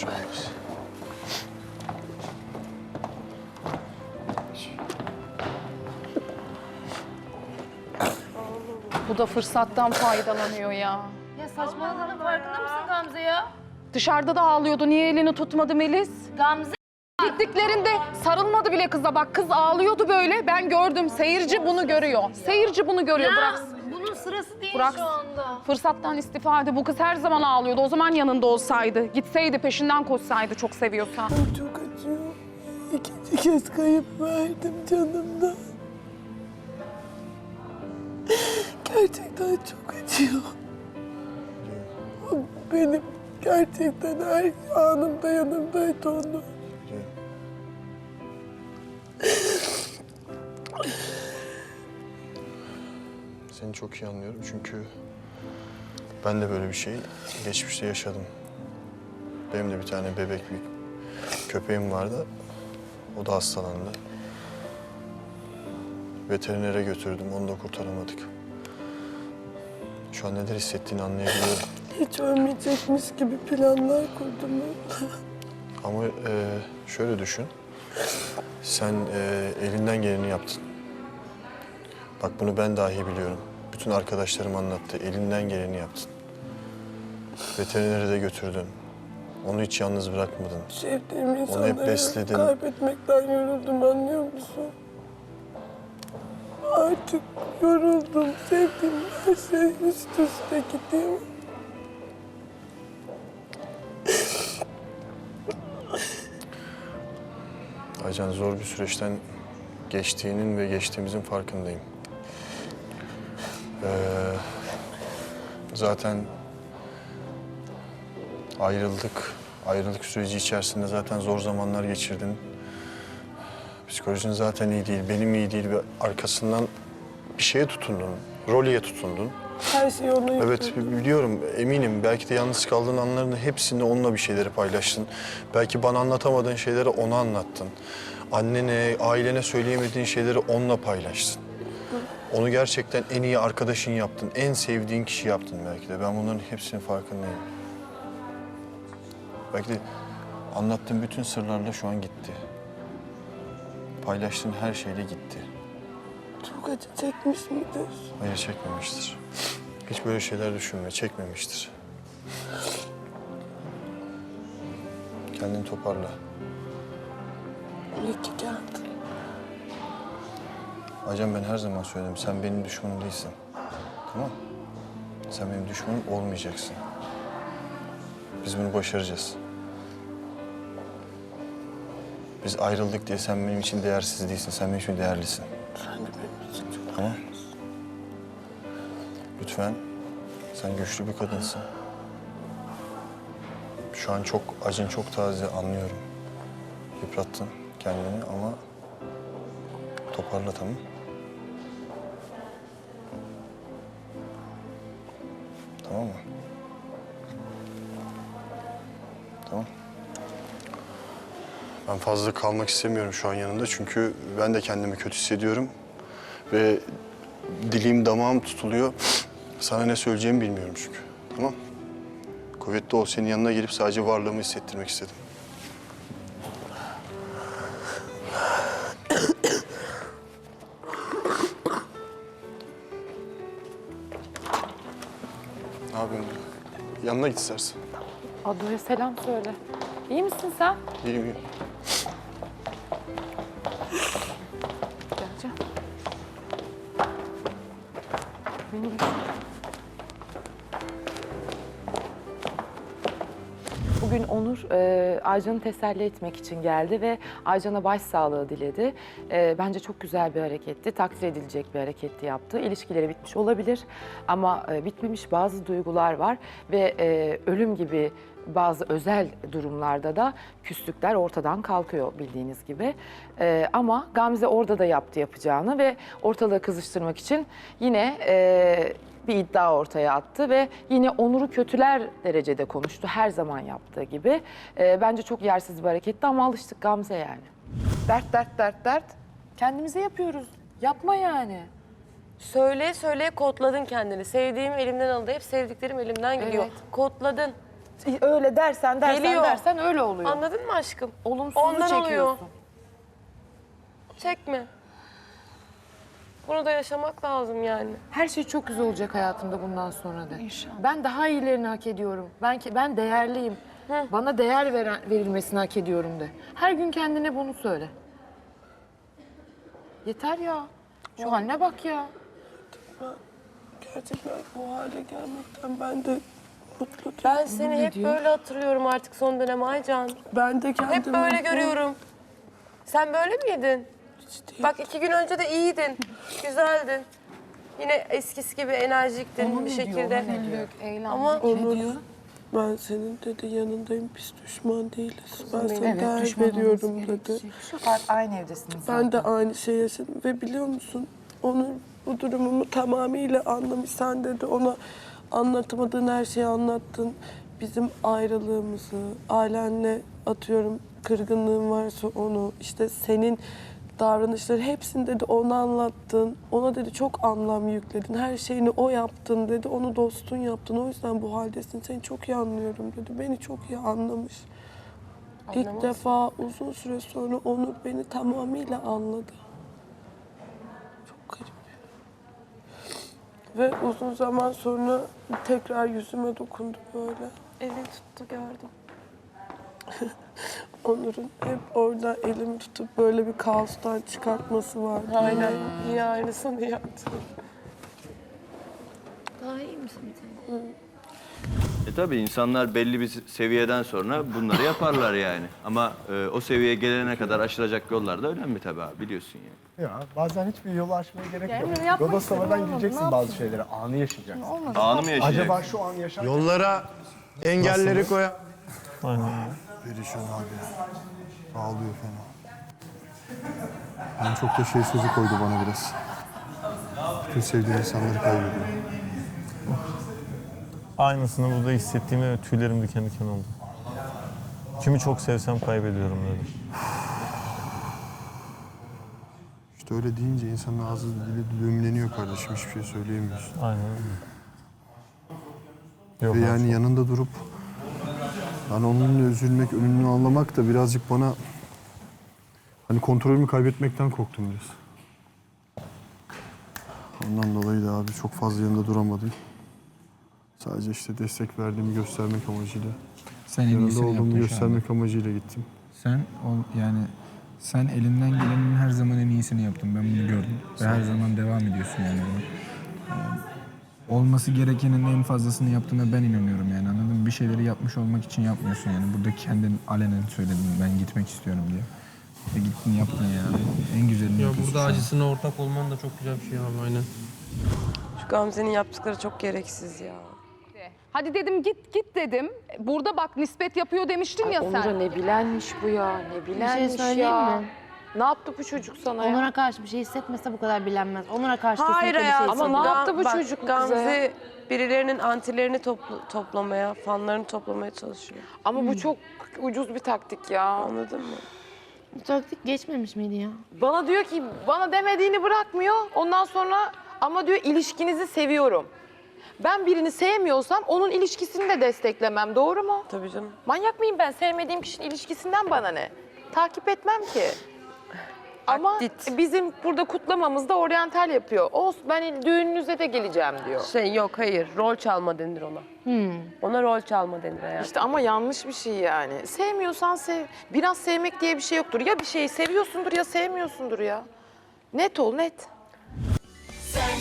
şey olmaz. Bu da fırsattan faydalanıyor ya. Ya saçmaladığının farkında mısın Gamze ya? Dışarıda da ağlıyordu. Niye elini tutmadı Melis? Gamze Gittiklerinde sarılmadı bile kıza. Bak kız ağlıyordu böyle. Ben gördüm. Seyirci bunu görüyor. Seyirci bunu görüyor. ya Bırak. bunun sırası değil Bırak. şu anda. Fırsattan istifade. Bu kız her zaman ağlıyordu. O zaman yanında olsaydı. Gitseydi, peşinden koşsaydı çok seviyorsa. Çok acıyor. İkinci kez kayıp verdim canımdan. Gerçekten çok acıyor. Benim gerçekten her anımda yanımdaydı onu. Seni çok iyi anlıyorum çünkü ben de böyle bir şey geçmişte yaşadım. Benim de bir tane bebek bir köpeğim vardı. O da hastalandı. Veterinere götürdüm, onu da kurtaramadık. Şu an neler hissettiğini anlayabiliyorum. Hiç ölmeyecekmiş gibi planlar kurdum ben. Ama e, şöyle düşün. Sen e, elinden geleni yaptın. Bak bunu ben dahi biliyorum. Bütün arkadaşlarım anlattı. Elinden geleni yaptın. Veterinere de götürdün. Onu hiç yalnız bırakmadın. Sevdiğim insanları besledin. kaybetmekten yoruldum anlıyor musun? Artık yoruldum. Sevdiğim her şey üst üste gidiyor. Aycan zor bir süreçten geçtiğinin ve geçtiğimizin farkındayım. Ee, zaten ayrıldık. Ayrılık süreci içerisinde zaten zor zamanlar geçirdin. Psikolojin zaten iyi değil, benim iyi değil ve arkasından bir şeye tutundun, roleye tutundun. Her şey ona Evet biliyorum eminim belki de yalnız kaldığın anların hepsinde onunla bir şeyleri paylaştın. Belki bana anlatamadığın şeyleri ona anlattın. Annene, ailene söyleyemediğin şeyleri onunla paylaştın. Onu gerçekten en iyi arkadaşın yaptın, en sevdiğin kişi yaptın belki de. Ben bunların hepsinin farkındayım. Belki de anlattığın bütün sırlarla şu an gitti. Paylaştığın her şeyle gitti. Çok acı çekmiş midir? Hayır çekmemiştir. Hiç böyle şeyler düşünme, çekmemiştir. Kendini toparla. İyi ki geldin. Acan ben her zaman söyledim, sen benim düşmanım değilsin. Tamam Sen benim düşmanım olmayacaksın. Biz bunu başaracağız. Biz ayrıldık diye sen benim için değersiz değilsin, sen benim için değerlisin. Sen de benim için çok Tamam. Lütfen. Sen güçlü bir kadınsın. Şu an çok acın çok taze anlıyorum. Yıprattın kendini ama toparla tamam. Tamam mı? Tamam. Ben fazla kalmak istemiyorum şu an yanında çünkü ben de kendimi kötü hissediyorum. Ve dilim damağım tutuluyor. Sana ne söyleyeceğimi bilmiyorum çünkü. Tamam? Kuvvetli ol. Senin yanına gelip sadece varlığımı hissettirmek istedim. Yanına git istersen. Ado'ya selam söyle. İyi misin sen? İyiyim, iyiyim. Geleceğim. Beni Bugün Onur e, Aycan'ı teselli etmek için geldi ve Aycan'a başsağlığı diledi. E, bence çok güzel bir hareketti, takdir edilecek bir hareketti yaptı. İlişkileri bitmiş olabilir ama e, bitmemiş bazı duygular var ve e, ölüm gibi bazı özel durumlarda da küslükler ortadan kalkıyor bildiğiniz gibi. E, ama Gamze orada da yaptı yapacağını ve ortalığı kızıştırmak için yine e, bir iddia ortaya attı ve yine Onur'u kötüler derecede konuştu her zaman yaptığı gibi. Ee, bence çok yersiz bir hareketti ama alıştık Gamze yani. Dert dert dert dert. Kendimize yapıyoruz. Yapma yani. Söyle söyle kodladın kendini. Sevdiğim elimden aldı. Hep sevdiklerim elimden gidiyor. Evet. Kodladın. öyle dersen dersen Geliyor. dersen öyle oluyor. Anladın mı aşkım? Olumsuzu Ondan çekiyorsun. oluyor. Çekme. Bunu da yaşamak lazım yani. Her şey çok güzel olacak hayatımda bundan sonra da. Ben daha iyilerini hak ediyorum. Ben ki ben değerliyim. Bana değer veren, verilmesini hak ediyorum de. Her gün kendine bunu söyle. Yeter ya. Şu haline bak ya. Gerçekten bu hale gelmekten ben de mutlu değilim. Ben seni hep böyle hatırlıyorum artık son dönem Aycan. Ben de kendimi... Hep böyle mutlu- görüyorum. Sen böyle miydin? Bak iki gün önce de iyiydin. Güzeldin. Yine eskisi gibi enerjiktin bir şekilde. Ama Onur, ben senin dedi yanındayım, biz düşman değiliz. Ben sana değer veriyorum dedi. Aynı evdesiniz. Ben de aynı şey yaşadım ve biliyor musun onun bu durumumu tamamıyla anlamış. Sen dedi ona anlatamadığın her şeyi anlattın. Bizim ayrılığımızı, ailenle atıyorum kırgınlığın varsa onu, işte senin davranışları hepsini dedi ona anlattın. Ona dedi çok anlam yükledin. Her şeyini o yaptın dedi. Onu dostun yaptın. O yüzden bu haldesin. Seni çok iyi anlıyorum dedi. Beni çok iyi anlamış. İlk defa uzun süre sonra Onur beni tamamıyla anladı. Çok garip. Ve uzun zaman sonra tekrar yüzüme dokundu böyle. elin tuttu gördüm. Onur'un hep orada elimi tutup böyle bir kaostan çıkartması vardı. Aynen. Yine aynısını yaptı. Daha iyi misin sen? E tabii insanlar belli bir seviyeden sonra bunları yaparlar yani. Ama e, o seviyeye gelene kadar aşılacak yollar da önemli tabii abi biliyorsun yani. Ya bazen hiçbir yolu aşmaya gerek yok. Bodoslamadan gideceksin bazı şeyleri, anı yaşayacaksın. Anı mı yaşayacak? Acaba şu an yaşar Yollara engelleri koya. Perişan abi. Ağlıyor fena. Ben çok da şey sözü koydu bana biraz. Bütün sevdiğim insanları kaybediyor. Aynısını burada hissettiğime tüylerim diken diken oldu. Kimi çok sevsem kaybediyorum dedi. İşte öyle deyince insanın ağzı dili düğümleniyor kardeşim. Hiçbir şey söyleyemiyorsun. Aynen öyle. Yok, Ve yani yanında durup yani onunla üzülmek, önünü anlamak da birazcık bana hani kontrolümü kaybetmekten korktum biraz. Ondan dolayı da abi çok fazla yanında duramadım. Sadece işte destek verdiğimi göstermek amacıyla, Sen en yanında iyisini olduğumu yaptın şu anda. göstermek amacıyla gittim. Sen o, yani sen elinden gelenin her zaman en iyisini yaptın. Ben bunu gördüm. Ve her zaman devam ediyorsun yani buna. Olması gerekenin en fazlasını yaptığına ben inanıyorum yani anladın mı? Bir şeyleri yapmış olmak için yapmıyorsun yani. Burada kendin alenen söyledin ben gitmek istiyorum diye. Ve gittin yaptın yani. En güzelini Ya yapıyorsun burada şu an. acısına ortak olman da çok güzel bir şey abi aynen. Şu Gamze'nin yaptıkları çok gereksiz ya. Hadi dedim git git dedim. Burada bak nispet yapıyor demiştin ya Onur'a sen. ne bilenmiş bu ya, ne şey bilenmiş ya. mi? Ne yaptı bu çocuk sana ya? Onur'a karşı bir şey hissetmese bu kadar bilenmez. Onur'a karşı Hayır kesinlikle bir şey hayatım. Ama ne yaptı bu bak, çocuk kıza Gamze ya? birilerinin antilerini topl- toplamaya, fanlarını toplamaya çalışıyor. Ama bu çok ucuz bir taktik ya. Anladın mı? Bu taktik geçmemiş miydi ya? Bana diyor ki bana demediğini bırakmıyor. Ondan sonra ama diyor ilişkinizi seviyorum. Ben birini sevmiyorsam onun ilişkisini de desteklemem. Doğru mu? Tabii canım. Manyak mıyım ben? Sevmediğim kişinin ilişkisinden bana ne? Takip etmem ki. Ama Akdit. bizim burada kutlamamızda oryantal yapıyor. Olsun ben düğününüze de geleceğim diyor. Şey yok hayır. Rol çalma denir ona. Ona rol çalma denir hayatım. İşte ama yanlış bir şey yani. Sevmiyorsan sev. Biraz sevmek diye bir şey yoktur. Ya bir şeyi seviyorsundur ya sevmiyorsundur ya. Net ol net. Sen